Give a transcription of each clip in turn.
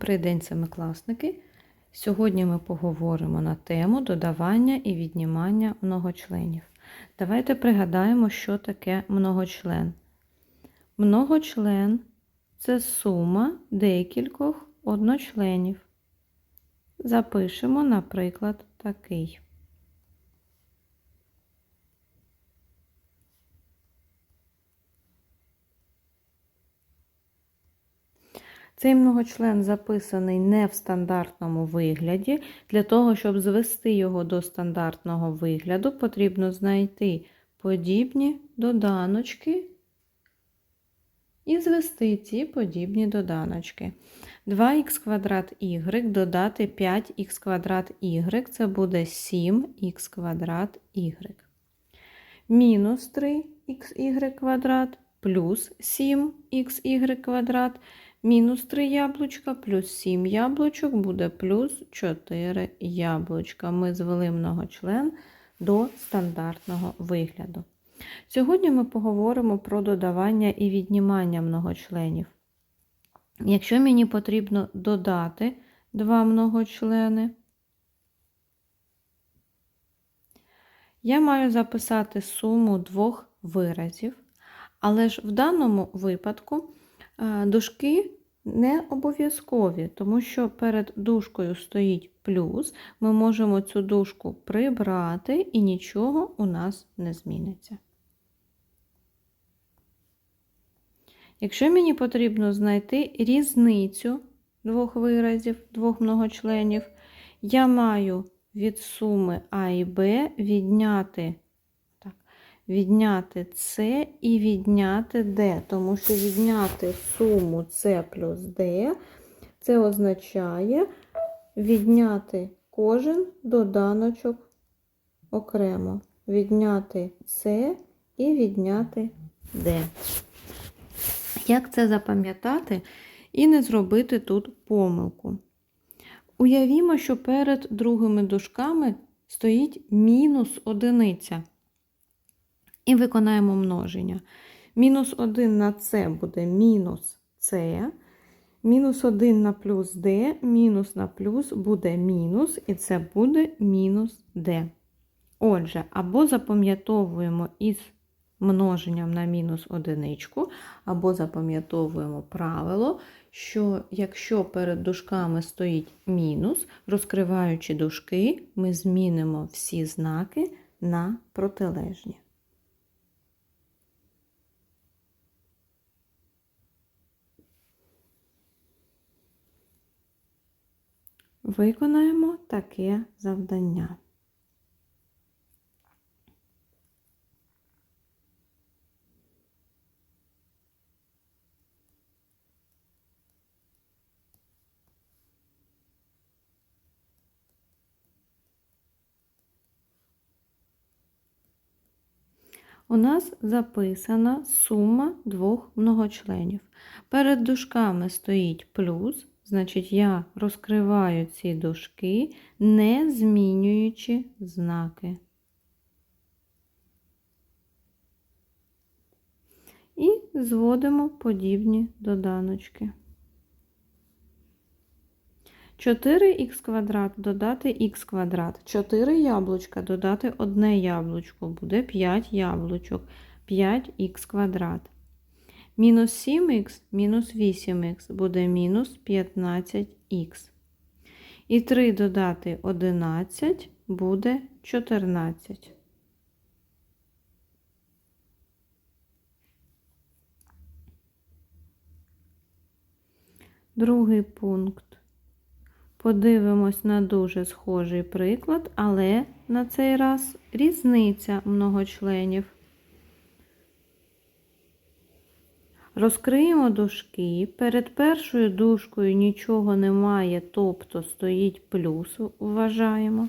Добрий день, семикласники! Сьогодні ми поговоримо на тему додавання і віднімання многочленів. Давайте пригадаємо, що таке многочлен. Многочлен це сума декількох одночленів. Запишемо, наприклад, такий. Цей многочлен записаний не в стандартному вигляді. Для того, щоб звести його до стандартного вигляду, потрібно знайти подібні доданочки і звести ці подібні доданочки. 2х квадрат y додати 5х квадрат y це буде 7х квадрат y. Мінус 3х квадрат плюс 7х квадрат Мінус 3 яблучка плюс 7 яблучок буде плюс 4 яблучка. Ми звели многочлен до стандартного вигляду. Сьогодні ми поговоримо про додавання і віднімання многочленів. Якщо мені потрібно додати два многочлени, я маю записати суму двох виразів, але ж в даному випадку Дужки не обов'язкові, тому що перед дужкою стоїть плюс, ми можемо цю дужку прибрати і нічого у нас не зміниться. Якщо мені потрібно знайти різницю двох виразів, двох многочленів, я маю від суми А і Б відняти відняти С і відняти Д, тому що відняти суму С плюс Д, це означає відняти кожен доданочок окремо. Відняти С і відняти Д. Як це запам'ятати і не зробити тут помилку? Уявімо, що перед другими дужками стоїть мінус одиниця і виконаємо множення. Мінус 1 на С буде мінус С, мінус 1 на плюс Д, мінус на плюс буде мінус, і це буде мінус Д. Отже, або запам'ятовуємо із множенням на мінус одиничку, або запам'ятовуємо правило, що якщо перед дужками стоїть мінус, розкриваючи дужки, ми змінимо всі знаки на протилежні. Виконаємо таке завдання. У нас записана сума двох многочленів. Перед дужками стоїть плюс, Значить, я розкриваю ці дужки, не змінюючи знаки. І зводимо подібні доданочки. 4х квадрат додати х квадрат. 4 яблучка додати одне яблучко, буде 5 яблучок, 5х квадрат. Мінус 7х мінус 8х буде мінус 15х. І 3 додати 11 буде 14. Другий пункт. Подивимось на дуже схожий приклад, але на цей раз різниця многочленів. Розкриємо дужки. Перед першою дужкою нічого немає, тобто стоїть плюс, вважаємо.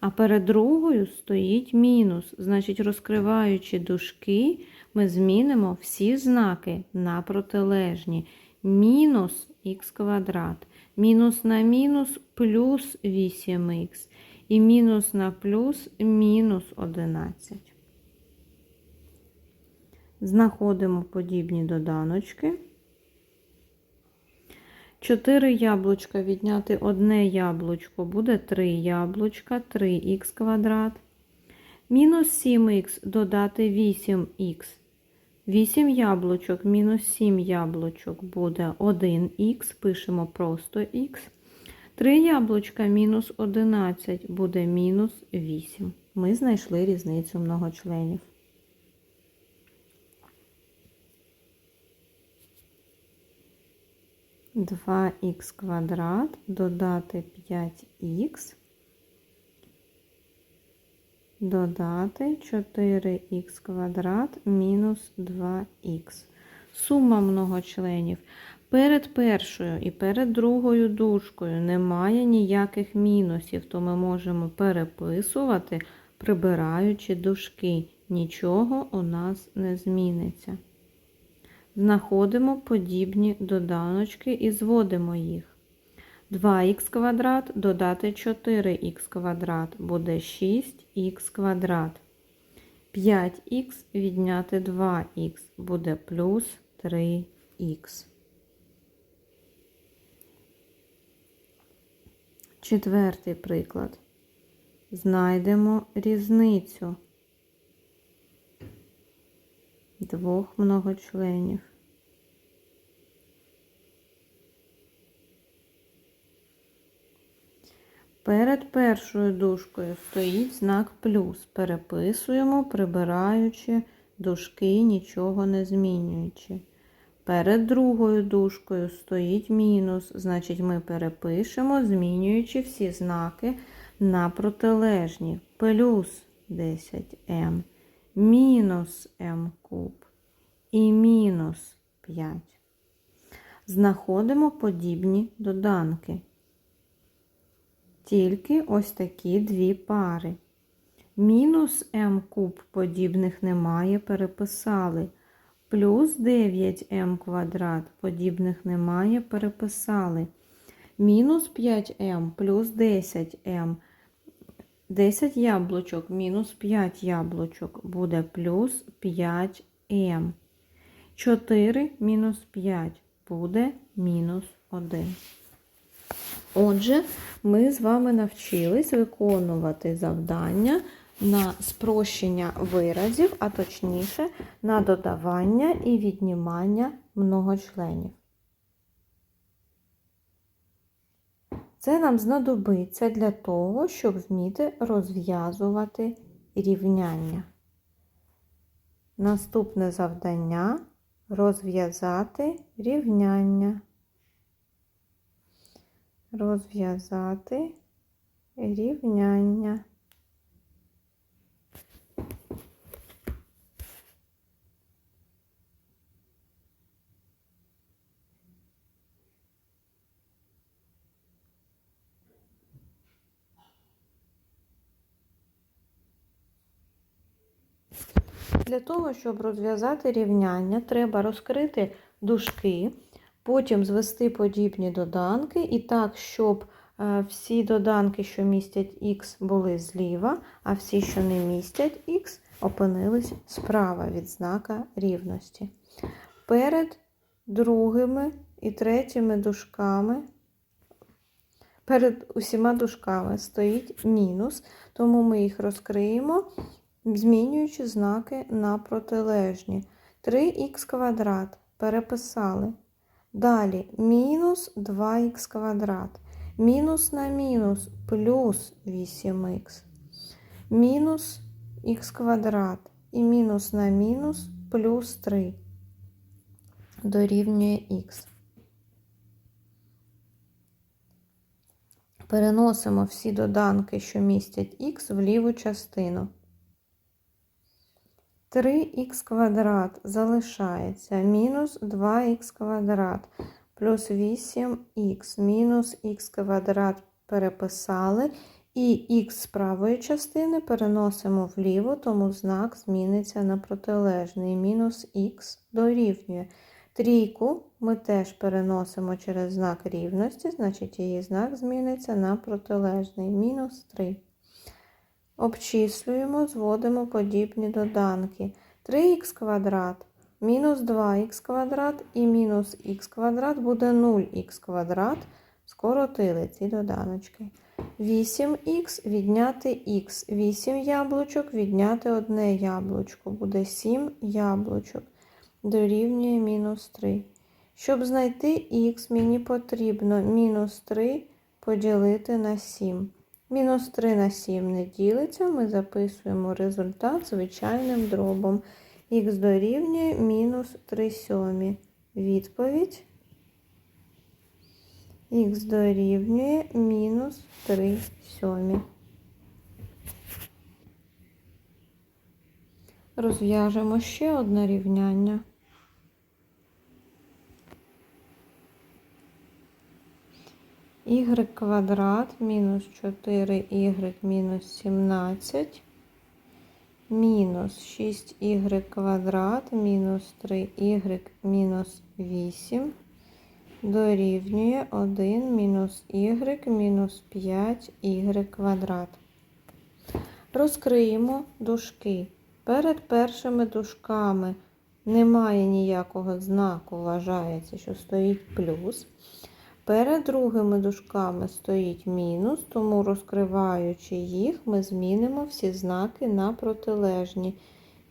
А перед другою стоїть мінус. Значить, розкриваючи дужки, ми змінимо всі знаки на протилежні. Мінус х квадрат. Мінус на мінус плюс 8х. І мінус на плюс мінус 11. Знаходимо подібні доданочки. 4 яблучка відняти одне яблучко буде 3 яблучка, 3х квадрат. Мінус 7х додати 8х. 8 яблучок мінус 7 яблучок буде 1х, пишемо просто х. 3 яблучка мінус 11 буде мінус 8. Ми знайшли різницю многочленів. Два х квадрат додати 5х, додати 4х квадрат мінус 2х. Сума многочленів. Перед першою і перед другою дужкою немає ніяких мінусів, то ми можемо переписувати, прибираючи дужки. Нічого у нас не зміниться. Знаходимо подібні доданочки і зводимо їх. 2х квадрат додати 4х квадрат буде 6х квадрат. 5х відняти 2х буде плюс 3х. Четвертий приклад. Знайдемо різницю двох многочленів. Перед першою дужкою стоїть знак плюс. Переписуємо, прибираючи дужки, нічого не змінюючи. Перед другою дужкою стоїть мінус, значить ми перепишемо, змінюючи всі знаки на протилежні. Плюс 10m, мінус m куб і мінус 5. Знаходимо подібні доданки. Тільки ось такі дві пари. Мінус m куб подібних немає, переписали. Плюс 9m квадрат подібних немає, переписали. Мінус 5m плюс 10m. 10 яблучок мінус 5 яблучок буде плюс 5m. 4 мінус 5 буде мінус 1. Отже, ми з вами навчились виконувати завдання на спрощення виразів, а точніше на додавання і віднімання многочленів. Це нам знадобиться для того, щоб вміти розв'язувати рівняння. Наступне завдання розв'язати рівняння. Розв'язати рівняння. Для того, щоб розв'язати рівняння, треба розкрити дужки, потім звести подібні доданки, і так, щоб е, всі доданки, що містять х, були зліва, а всі, що не містять х, опинились справа від знака рівності. Перед другими і третіми дужками, перед усіма дужками стоїть мінус, тому ми їх розкриємо змінюючи знаки на протилежні. 3х квадрат переписали. Далі мінус 2х квадрат. Мінус на мінус плюс 8х. Мінус х квадрат. І мінус на мінус плюс 3 дорівнює х. Переносимо всі доданки, що містять х, в ліву частину. 3х квадрат залишається мінус 2х квадрат плюс 8х мінус х квадрат переписали. І х з правої частини переносимо вліво, тому знак зміниться на протилежний. Мінус х дорівнює. Трійку ми теж переносимо через знак рівності, значить її знак зміниться на протилежний. Мінус 3. Обчислюємо, зводимо подібні доданки. 3х квадрат мінус 2х квадрат і мінус х квадрат буде 0х квадрат. Скоротили ці доданочки. 8х відняти х. 8 яблучок відняти одне яблучко. Буде 7 яблучок. Дорівнює мінус 3. Щоб знайти х, мені потрібно мінус 3 поділити на 7. Мінус 3 на 7 не ділиться, ми записуємо результат звичайним дробом. Х дорівнює мінус 3 сьомі. Відповідь х дорівнює мінус 3 сьомі. Розв'яжемо ще одне рівняння. Y квадрат мінус 4y мінус 17 мінус 6y квадрат мінус 3y мінус 8 дорівнює 1 мінус y мінус 5y квадрат. Розкриємо дужки. Перед першими дужками немає ніякого знаку, вважається, що стоїть плюс. Перед другими дужками стоїть мінус, тому розкриваючи їх, ми змінимо всі знаки на протилежні.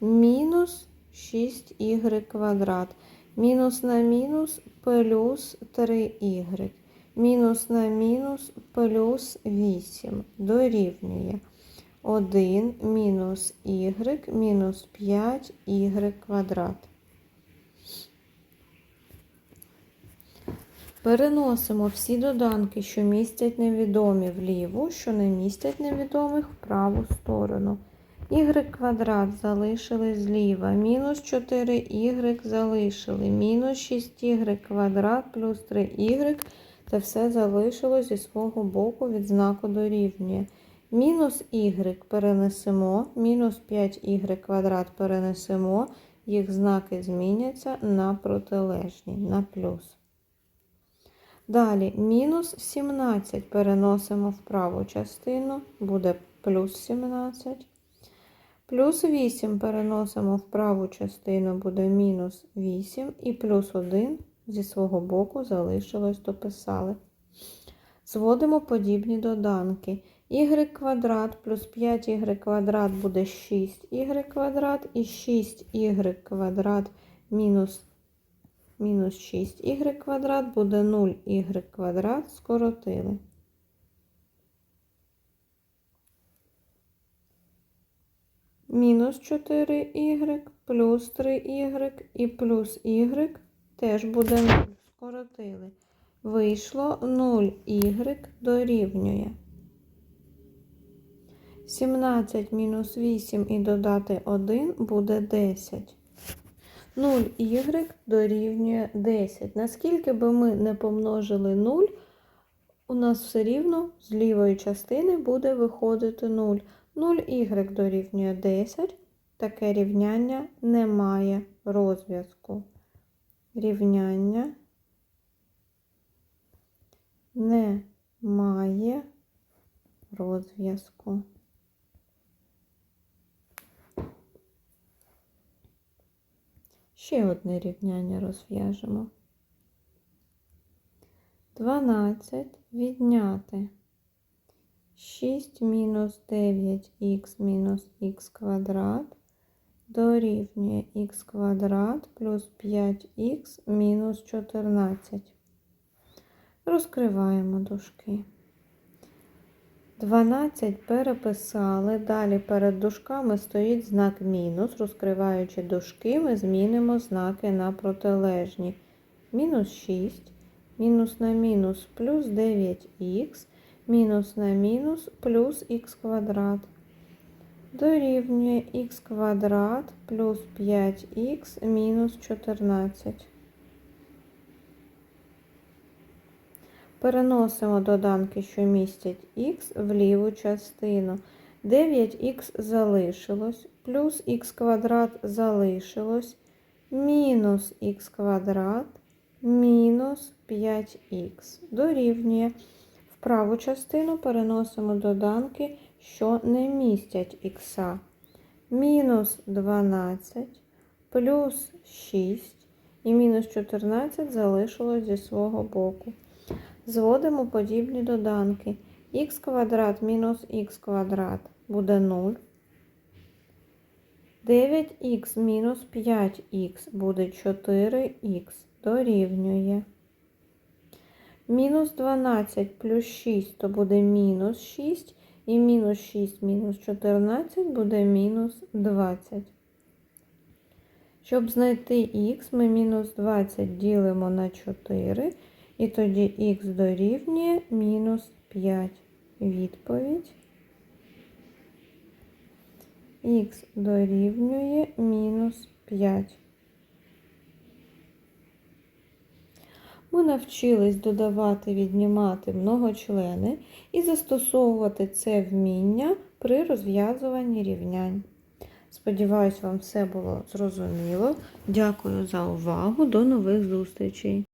Мінус 6y квадрат. Мінус на мінус плюс 3y. Мінус на мінус плюс 8. Дорівнює 1 мінус y мінус 5y квадрат. Переносимо всі доданки, що містять невідомі в ліву, що не містять невідомих в праву сторону. Y квадрат залишили зліва, мінус 4y залишили, мінус 6y квадрат плюс 3y. Це все залишилось зі свого боку від знаку дорівнює. Мінус y перенесемо, мінус 5y квадрат перенесемо, їх знаки зміняться на протилежні, на плюс. Далі мінус 17 переносимо в праву частину, буде плюс 17. Плюс 8 переносимо в праву частину, буде мінус 8. І плюс 1 зі свого боку залишилось, дописали. Зводимо подібні доданки. y квадрат плюс 5y квадрат буде 6y квадрат і 6y квадрат мінус мінус 6y квадрат буде 0y квадрат, скоротили. Мінус 4y плюс 3y і плюс y теж буде 0. Скоротили. Вийшло 0y дорівнює. 17 мінус 8 і додати 1 буде 10. 0y дорівнює 10. Наскільки би ми не помножили 0, у нас все рівно з лівої частини буде виходити 0. 0y дорівнює 10. Таке рівняння не має розв'язку. Рівняння не має розв'язку. Ще одне рівняння розв'яжемо. 12 відняти 6 мінус 9х мінус х квадрат дорівнює х квадрат плюс 5х мінус 14. Розкриваємо дужки. 12 переписали. Далі перед дужками стоїть знак мінус. Розкриваючи дужки, ми змінимо знаки на протилежні. Мінус 6, мінус на мінус плюс 9х, мінус на мінус плюс х квадрат. Дорівнює х квадрат плюс 5х мінус 14. Переносимо доданки, що містять х в ліву частину. 9х залишилось, плюс х квадрат залишилось, мінус х квадрат, мінус 5х. Дорівнює. В праву частину переносимо доданки, що не містять х. Мінус 12 плюс 6 і мінус 14 залишилось зі свого боку. Зводимо подібні доданки. х квадрат мінус х квадрат буде 0. 9х мінус 5х буде 4х дорівнює. Мінус 12 плюс 6 то буде мінус 6. І мінус 6 мінус 14 буде мінус 20. Щоб знайти х, ми мінус 20 ділимо на 4. І тоді х дорівнює мінус 5. Відповідь. Х дорівнює мінус 5. Ми навчились додавати, віднімати многочлени і застосовувати це вміння при розв'язуванні рівнянь. Сподіваюсь, вам все було зрозуміло. Дякую за увагу. До нових зустрічей!